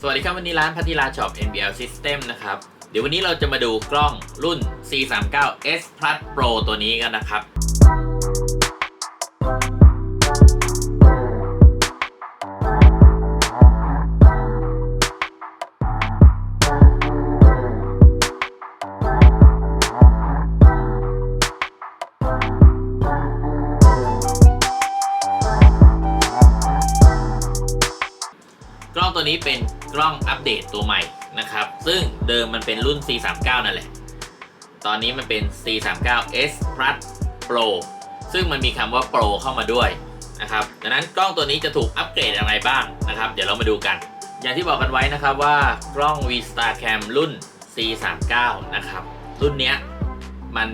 สวัสดีครับวันนี้ร้านพัทิลาช็อป NBL System นะครับ เดี๋ยววันนี้เราจะมาดูกล้องรุ่น C39S Plus Pro ตัวนี้กันนะครับกล้องตัวนี้เป็น กล้องอัปเดตตัวใหม่นะครับ ซึ่งเดิมมันเป็นรุ่น C39 นั่นแหละ ตอนนี้มันเป็น C39S Plus Pro ซึ่งมันมีคำว่า Pro เข้ามาด้วยนะครับดังนั้นกล้องตัวนี้จะถูกอัปเกรดอะไรบ้างนะครับ เดี๋ยวเรามาดูกัน อย่างที่บอกกันไว้นะครับว่ากล้อง V-Star Cam รุ่น C39 นะครับ รุ่นเนี้ยมัน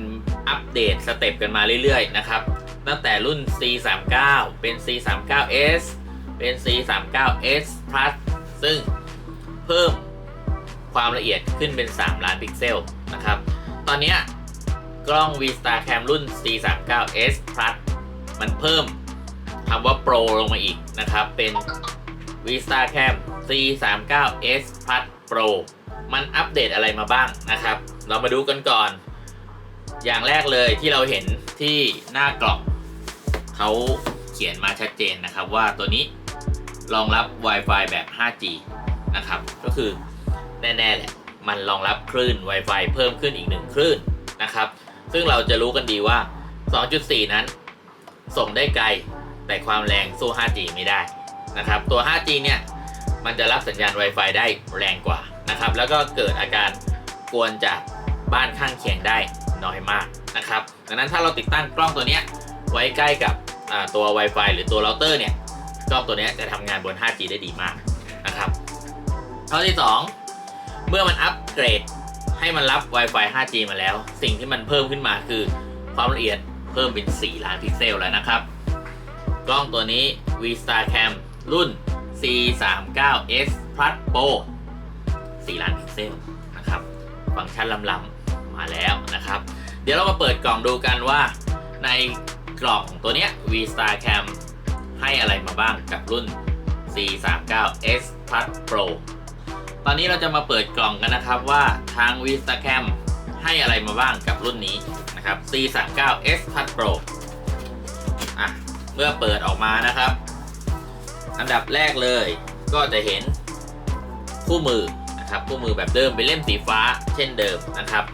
อัปเดตสเต็ปกันมาเรื่อยๆนะครับตั้งแต่รุ่น C39 เป็น C39S เป็น C39S Plus ซึ่ง พิ่มความละเอียดขึ้นเป็น 3 ล้านพิกเซลนะครับ ตอนนี้กล้อง V-Star Cam รุ่น C39S Plus มันเพิ่มคำว่า Pro ลงมาอีกนะครับ เป็น V-Star Cam C39S Plus Pro มันอัปเดตอะไรมาบ้างนะครับ เรามาดูกันก่อน อย่างแรกเลยที่เราเห็นที่หน้ากล่องเขาเขียนมาชัดเจนนะครับว่าตัวนี้รองรับ Wi-Fi แบบ 5G นะครับ ก็คือแน่ๆแหละมันรองรับคลื่น Wi-Fi เพิ่มขึ้นอีกหนึ่งคลื่นนะครับ ซึ่งเราจะรู้กันดีว่า 2.4 นั้น ส่งได้ไกลแต่ความแรงสู้ 5G ไม่ได้นะครับ ตัว 5G เนี่ยมันจะรับสัญญาณ Wi-Fi ได้แรงกว่านะครับ แล้วก็เกิดอาการกวนจากบ้านข้างเคียงได้น้อยมากนะครับ ดังนั้นถ้าเราติดตั้งกล้องตัวนี้ไว้ใกล้กับตัว Wi-Fi หรือตัวเราเตอร์เนี่ยกล้องตัวนี้จะทำงานบน 5G ได้ดีมากนะครับ ข้อที่ 2 เมื่อมันอัปเกรดให้มันรับ Wi-Fi 5G มาแล้ว สิ่งที่มันเพิ่มขึ้นมาคือความละเอียดเพิ่มเป็น 4 ล้านพิกเซลแล้วนะครับ กล้องตัวนี้ V-Star Cam รุ่น C39S Plus Pro 4 ล้านพิกเซลนะครับ ฟังก์ชันล้ำๆมาแล้วนะครับ เดี๋ยวเรามาเปิดกล่องดูกันว่า ในกล่องตัวนี้ V-Star Cam ให้อะไรมาบ้างกับรุ่น C39S Plus Pro ตอนนี้เราจะมาเปิดกล่องกันนะครับว่าทาง V-Star Cam ให้อะไรมาบ้างกับรุ่นนี้นะครับ C39S Plus Pro อะ เมื่อเปิดออกมานะครับ อันดับแรกเลยก็จะเห็นคู่มือนะครับคู่มือแบบเดิมเป็นเล่มสีฟ้าเช่นเดิมนะครับ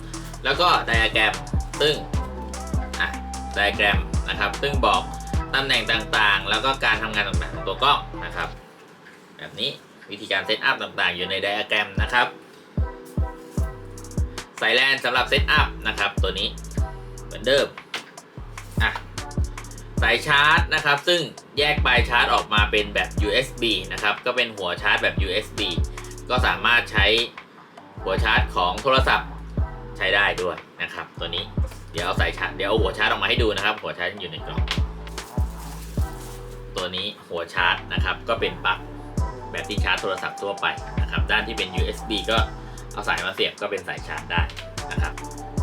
แล้วก็ไดอะแกรมซึ่งอะไดอะแกรมนะครับ ซึ่งบอกตำแหน่งต่างๆ แล้วก็การทำงานต่างๆของตัวกล้องนะครับ แบบนี้ วิธีการเซตอัพต่างๆ อยู่ในไดอะแกรมนะครับสายแลนสำหรับเซตอัพนะครับตัวนี้เหมือนเดิมอะสายชาร์จนะครับซึ่งแยกปลายชาร์จออกมาเป็นแบบ USB นะครับก็เป็นหัวชาร์จแบบ USB ก็สามารถใช้หัวชาร์จของโทรศัพท์ใช้ได้ด้วยนะครับตัวนี้เดี๋ยวเอาสายชาร์จเดี๋ยวเอาหัวชาร์จออกมาให้ดูนะครับ หัวชาร์จอยู่ในกล่องตัวนี้หัวชาร์จนะครับก็เป็นปลั๊ก แบบที่ชาร์จโทรศัพท์ทั่วไปนะครับด้านที่เป็น USB ก็เอาสายมาเสียบก็เป็นสายชาร์จได้นะครับ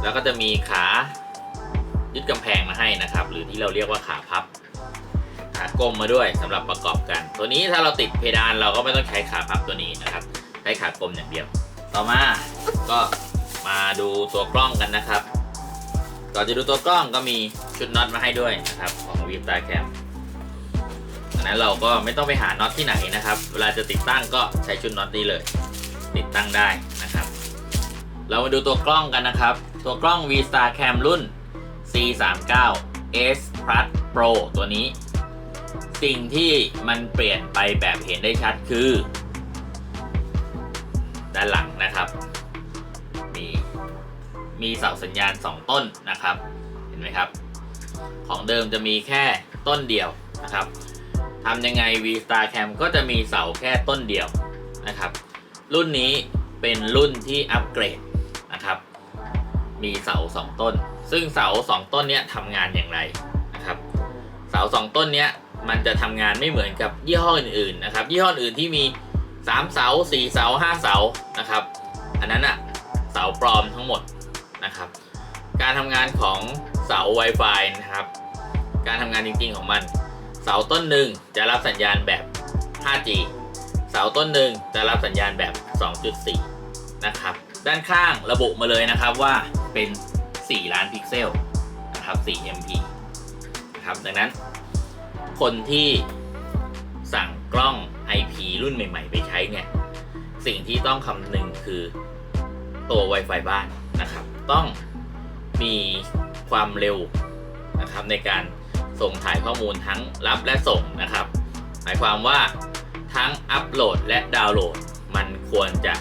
แล้วก็จะมีขายึดกำแพงมาให้นะครับ หรือที่เราเรียกว่าขาพับ ขากลมมาด้วยสำหรับประกอบกัน ตัวนี้ถ้าเราติดเพดานเราก็ไม่ต้องใช้ขาพับตัวนี้นะครับใช้ขากลมอย่างเดียว ต่อมาก็มาดูตัวกล้องกันนะครับก่อนจะดูตัวกล้องก็มีชุดน็อตมาให้ด้วยนะครับของ v i s t a Cam ดัง นั้นเราก็ไม่ต้องไปหาน็อตที่ไหนนะครับ เวลาจะติดตั้งก็ใช้ชุดน็อตนี้เลย ติดตั้งได้นะครับ เรามาดูตัวกล้องกันนะครับ ตัวกล้อง V Star Cam รุ่น C39S Plus Pro ตัวนี้ สิ่งที่มันเปลี่ยนไปแบบเห็นได้ชัดคือ ด้านหลังนะครับ มีมีเสาสัญญาณ 2 ต้นนะครับ เห็นไหมครับ ของเดิมจะมีแค่ต้นเดียวนะครับ ทำยังไง V Star Cam ก็จะมีเสาแค่ต้นเดียวนะครับ รุ่นนี้เป็นรุ่นที่อัปเกรดนะครับ มีเสา 2 ต้น ซึ่งเสา 2 ต้นเนี้ยทำงานอย่างไรนะครับ เสา 2 ต้นเนี้ยมันจะทำงานไม่เหมือนกับยี่ห้ออื่นๆนะครับ ยี่ห้ออื่นที่มี 3 เสา 4 เสา 5 เสานะครับ อันนั้นอะเสาปลอมทั้งหมดนะครับ การทำงานของเสา Wi-Fi นะครับ การทำงานจริงๆของมัน เสาต้นหนึ่งจะรับสัญญาณแบบ 5G เสาต้นหนึ่งจะรับสัญญาณแบบ 2.4 นะครับ ด้านข้างระบุมาเลยนะครับว่าเป็น 4 ล้านพิกเซลนะครับ 4 MP นะครับ ดังนั้น คนที่สั่งกล้อง IP รุ่นใหม่ ๆ ไปใช้เนี่ย สิ่งที่ต้องคำนึงคือตัว Wi-Fi บ้านนะครับ ต้องมีความเร็วนะครับในการ ส่งถ่ายข้อมูลทั้งรับและส่งนะครับ หมายความว่าทั้งอัปโหลดและดาวน์โหลด มันควรจะ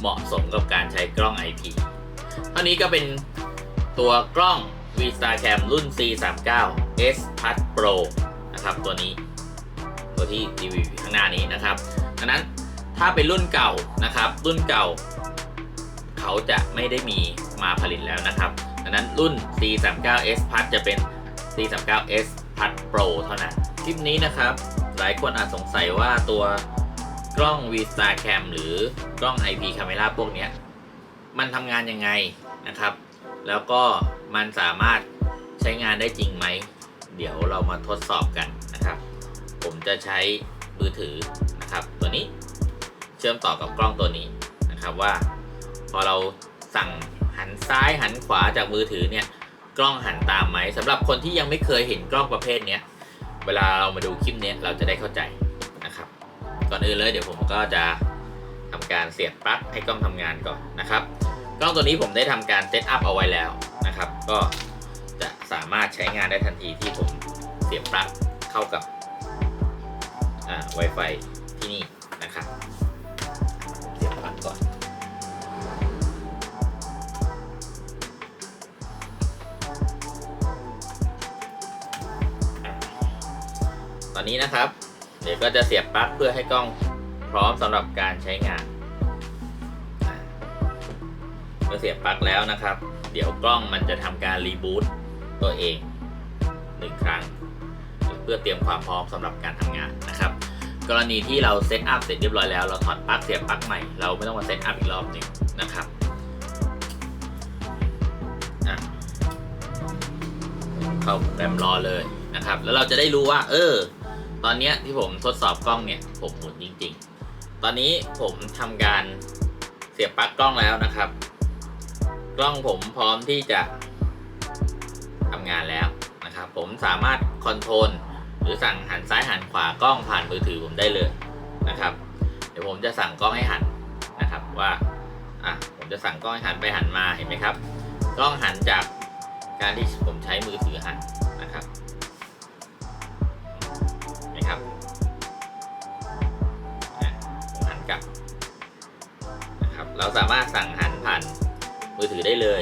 เหมาะสมกับการใช้กล้อง IP เท่านี้ก็เป็นตัวกล้อง VStarCam รุ่น C39 S Plus Pro นะครับตัวนี้ ตัวที่รีวิวข้างหน้านี้นะครับดังนั้นถ้าเป็นรุ่นเก่านะครับ รุ่นเก่า เขาจะไม่ได้มีมาผลิตแล้วนะครับดังนั้นรุ่น C39S Plus จะเป็น C39S Plus Pro เท่านั้น คลิปนี้นะครับ หลายคนอาจสงสัยว่าตัวกล้อง VStar Cam หรือกล้อง IP Camera พวกเนี้ยมันทำงานยังไงนะครับ แล้วก็มันสามารถใช้งานได้จริงไหม เดี๋ยวเรามาทดสอบกันนะครับ ผมจะใช้มือถือนะครับ ตัวนี้เชื่อมต่อกับกล้องตัวนี้นะครับว่า พอเราสั่งหันซ้ายหันขวาจากมือถือเนี่ย กล้องหันตามไหมสำหรับคนที่ยังไม่เคยเห็นกล้องประเภทเนี้ยเวลาเรามาดูคลิปเนี้ยเราจะได้เข้าใจนะครับ ก่อนอื่นเลยเดี๋ยวผมก็จะทำการเสียบปลั๊กให้กล้องทำงานก่อนนะครับ กล้องตัวนี้ผมได้ทำการเซตอัพเอาไว้แล้วนะครับ ก็จะสามารถใช้งานได้ทันทีที่ผมเสียบปลั๊กเข้ากับอ่า Wi-Fi ที่นี่ ตอนนี้นะครับ เดี๋ยวก็จะเสียบปลั๊กเพื่อให้กล้องพร้อมสำหรับการใช้งานเมื่อเสียบปลั๊กแล้วนะครับ เดี๋ยวกล้องมันจะทำการรีบูตตัวเองหนึ่งครั้ง เพื่อเตรียมความพร้อมสำหรับการทำงานนะครับ กรณีที่เราเซตอัพเสร็จเรียบร้อยแล้วเราถอดปลั๊กเสียบปลั๊กใหม่เราไม่ต้องมาเซตอัพอีกรอบหนึ่งนะครับเข้าแรมรอเลยนะครับ แล้วเราจะได้รู้ว่า เออ ตอนเนี้ยที่ผมทดสอบกล้องเนี่ยผมหมุนจริง ๆ ตอนนี้ผมทำการเสียบปลั๊กกล้องแล้วนะครับ กล้องผมพร้อมที่จะทำงานแล้วนะครับ ผมสามารถคอนโทรลหรือสั่งหันซ้ายหันขวากล้องผ่านมือถือผมได้เลยนะครับ เดี๋ยวผมจะสั่งกล้องให้หันนะครับว่าอะผมจะสั่งกล้องให้หันไปหันมาเห็นไหมครับ กล้องหันจากการที่ผมใช้มือถือหันนะครับ เราสามารถสั่งหันผ่านมือถือได้เลย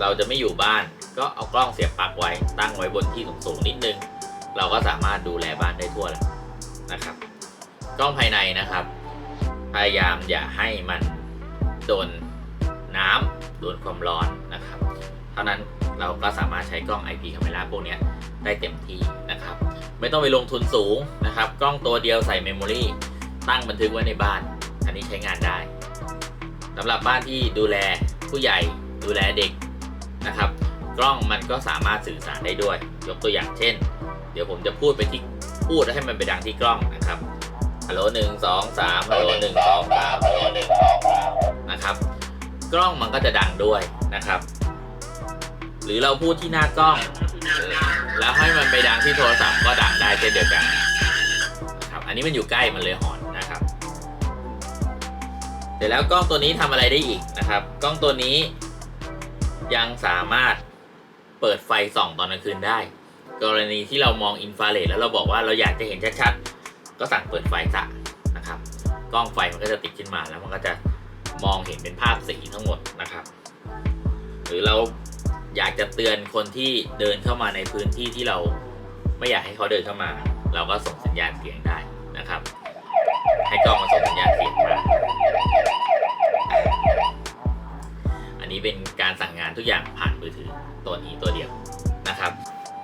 เราจะไม่อยู่บ้านก็เอากล้องเสียบปลั๊กไว้ตั้งไว้บนที่สูงๆนิดนึง เราก็สามารถดูแลบ้านได้ทั่วแล้วนะครับ กล้องภายในนะครับ พยายามอย่าให้มันโดนน้ำโดนความร้อนนะครับ เท่านั้นเราก็สามารถใช้กล้อง IP Camera พวกนี้ได้เต็มที่นะครับ ไม่ต้องไปลงทุนสูงนะครับ กล้องตัวเดียวใส่เมมโมรีตั้งบันทึกไว้ในบ้าน นี้ใช้งานได้สำหรับบ้านที่ดูแลผู้ใหญ่ดูแลเด็กนะครับ กล้องมันก็สามารถสื่อสารได้ด้วย ยกตัวอย่างเช่น เดี๋ยวผมจะพูดไปที่พูดให้มันไปดังที่กล้องนะครับฮัลโหลหนึ่งสองสามฮัลโหลหนึ่งสองสามฮัลโหลหนึ่งสองสามนะครับ กล้องมันก็จะดังด้วยนะครับ หรือเราพูดที่หน้ากล้อง แล้วให้มันไปดังที่โทรศัพท์ก็ดังได้เช่นเดียวกันนะครับ อันนี้มันอยู่ใกล้มันเลยหอน เสร็จแล้วกล้องตัวนี้ทำอะไรได้อีกนะครับ กล้องตัวนี้ยังสามารถเปิดไฟส่องตอนกลางคืนได้ กรณีที่เรามองอินฟราเรดแล้วเราบอกว่าเราอยากจะเห็นชัดๆ ก็สั่งเปิดไฟซะนะครับ กล้องไฟมันก็จะติดขึ้นมาแล้วมันก็จะมองเห็นเป็นภาพสีทั้งหมดนะครับ หรือเราอยากจะเตือนคนที่เดินเข้ามาในพื้นที่ที่เราไม่อยากให้เขาเดินเข้ามา เราก็ส่งสัญญาณเสียงได้นะครับ ให้กล้องมาส่งสัญญาณเสียง อันนี้เป็นการสั่งงานทุกอย่างผ่านมือถือตัวนี้ตัวเดียวนะครับ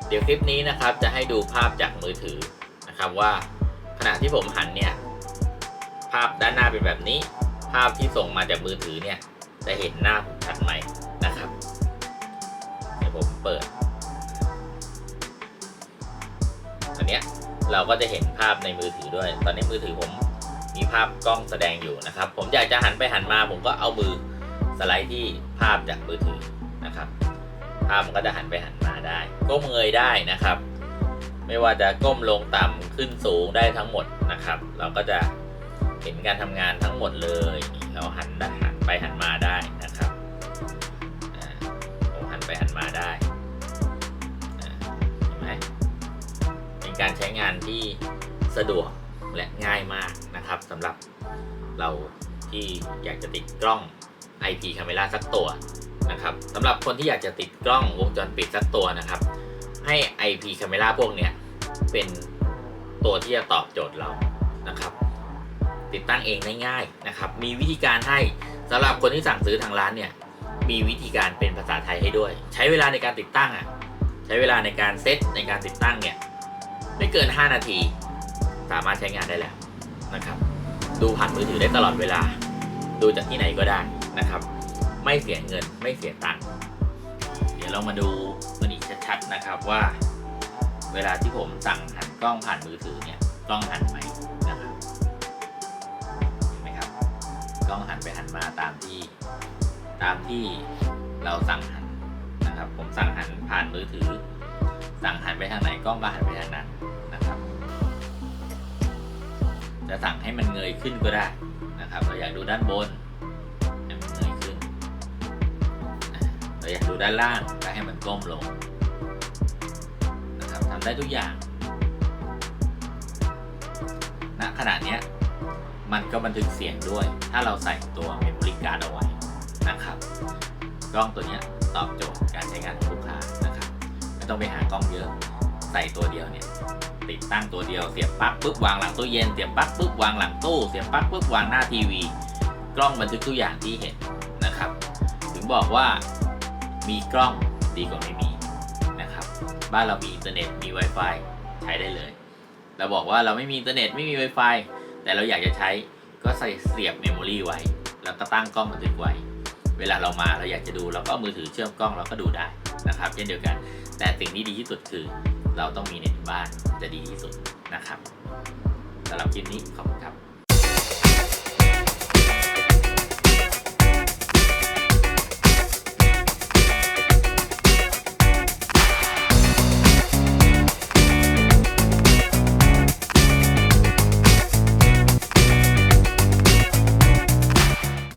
เดี๋ยวคลิปนี้นะครับจะให้ดูภาพจากมือถือนะครับว่าขณะที่ผมหันเนี่ยภาพด้านหน้าเป็นแบบนี้ ภาพที่ส่งมาจากมือถือเนี่ยจะเห็นหน้าผมชัดไหมนะครับเดี๋ยวผมเปิด อันเนี้ยเราก็จะเห็นภาพในมือถือด้วย ตอนนี้มือถือผมมีภาพกล้องแสดงอยู่นะครับ ผมอยากจะหันไปหันมาผมก็เอามือ ไลด์ที่ภาพจากมือถือนะครับ ภาพมันก็จะหันไปหันมาได้ ก้มเงยได้นะครับ ไม่ว่าจะก้มลงต่ำขึ้นสูงได้ทั้งหมดนะครับ เราก็จะเห็นการทำงานทั้งหมดเลยเราหันได้หันไปหันมาได้นะครับผมหันไปหันมาได้เห็นไหมเป็นการใช้งานที่สะดวกและง่ายมากนะครับสำหรับเราที่อยากจะติดกล้อง IP Camera สักตัวนะครับสำหรับคนที่อยากจะติดกล้องวงจรปิดสักตัวนะครับ ให้ IP Camera พวกเนี้ยเป็นตัวที่จะตอบโจทย์เรานะครับ ติดตั้งเองได้ง่ายนะครับ มีวิธีการให้สำหรับคนที่สั่งซื้อทางร้านเนี่ยมีวิธีการเป็นภาษาไทยให้ด้วย ใช้เวลาในการติดตั้งอะใช้เวลาในการเซตในการติดตั้งเนี่ยไม่เกิน 5 นาที สามารถใช้งานได้แล้วนะครับ ดูผ่านมือถือได้ตลอดเวลา ดูจากที่ไหนก็ได้ นะครับ ไม่เสียเงินไม่เสียตังค์เดี๋ยวเรามาดูตัวนี้ชัดๆนะครับว่า เวลาที่ผมสั่งหันกล้องผ่านมือถือเนี่ยกล้องหันไหมนะครับเห็นไหมครับกล้องหันไปหันมาตามที่ ตามที่เราสั่งหันนะครับ ผมสั่งหันผ่านมือถือ สั่งหันไปทางไหนกล้องก็หันไปทางนั้นนะครับ จะสั่งให้มันเงยขึ้นก็ได้นะครับ เราอยากดูด้านบน ด้านล่างก็ให้มันก้มลงนะครับทำได้ทุกอย่างณขณะเนี้มันก็บันทึกเสียงด้วย ถ้าเราใส่ตัว memory card เอาไว้นะครับ กล้องตัวนี้ตอบโจทย์การใช้งานของลูกค้านะครับ ไม่ต้องไปหากล้องเยอะ ใส่ตัวเดียวเนี่ยติดตั้งตัวเดียวเสียบปลั๊กปุ๊บวางหลังตู้เย็นเสียบปลั๊กปุ๊บวางหลังตู้เสียบปลั๊กปุ๊บวางหน้าทีวี กล้องบันทึกทุกอย่างที่เห็นนะครับ ถึงบอกว่า มีกล้องดีกว่าไม่มีนะครับ บ้านเรามีอินเทอร์เน็ตมี Wi-Fi ใช้ได้เลย เราบอกว่าเราไม่มีอินเทอร์เน็ตไม่มี Wi-Fi แต่เราอยากจะใช้ก็ใส่เสียบเมมโมรีไว้ แล้วก็ตั้งกล้องบันทึกไว้ เวลาเรามาเราอยากจะดูเราก็มือถือเชื่อมกล้องเราก็ดูได้นะครับ เช่นเดียวกัน แต่สิ่งที่ดีที่สุดคือ เราต้องมีเน็ตบ้านจะดีที่สุดนะครับสำหรับคลิปนี้ขอบคุณครับ